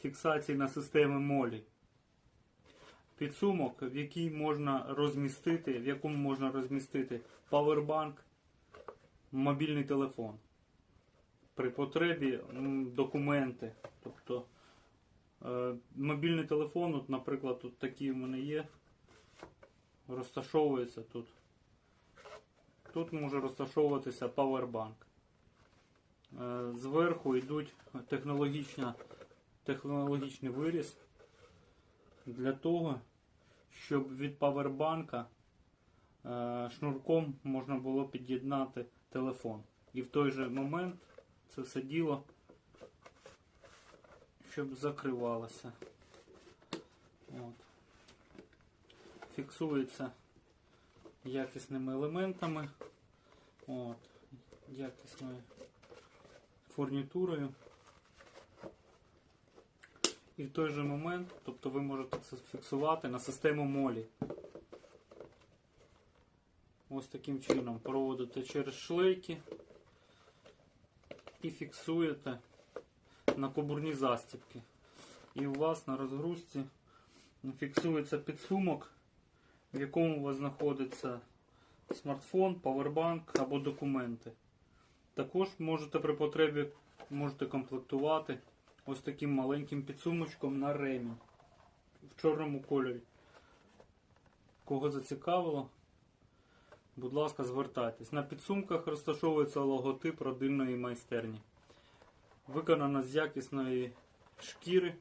фіксації на системи молі. Підсумок, в який можна розмістити, в якому можна розмістити павербанк, мобільний телефон. При потребі документи. Тобто е, мобільний телефон, от, наприклад, тут такий в мене є, розташовується тут. Тут може розташовуватися павербанк. Е, Зверху йдуть технологічна, технологічний виріз для того, щоб від павербанка е, шнурком можна було під'єднати телефон. І в той же момент це все діло, щоб закривалося. От. Фіксується якісними елементами, от, якісною фурнітурою. І в той же момент, тобто ви можете це фіксувати на систему молі. Ось таким чином проводите через шлейки і фіксуєте на кобурні застібки. І у вас на розгрузці фіксується підсумок, в якому у вас знаходиться смартфон, павербанк або документи. Також можете при потребі можете комплектувати ось таким маленьким підсумочком на ремінь в чорному кольорі. Кого зацікавило, будь ласка, звертайтесь. На підсумках розташовується логотип родинної майстерні. Виконана з якісної шкіри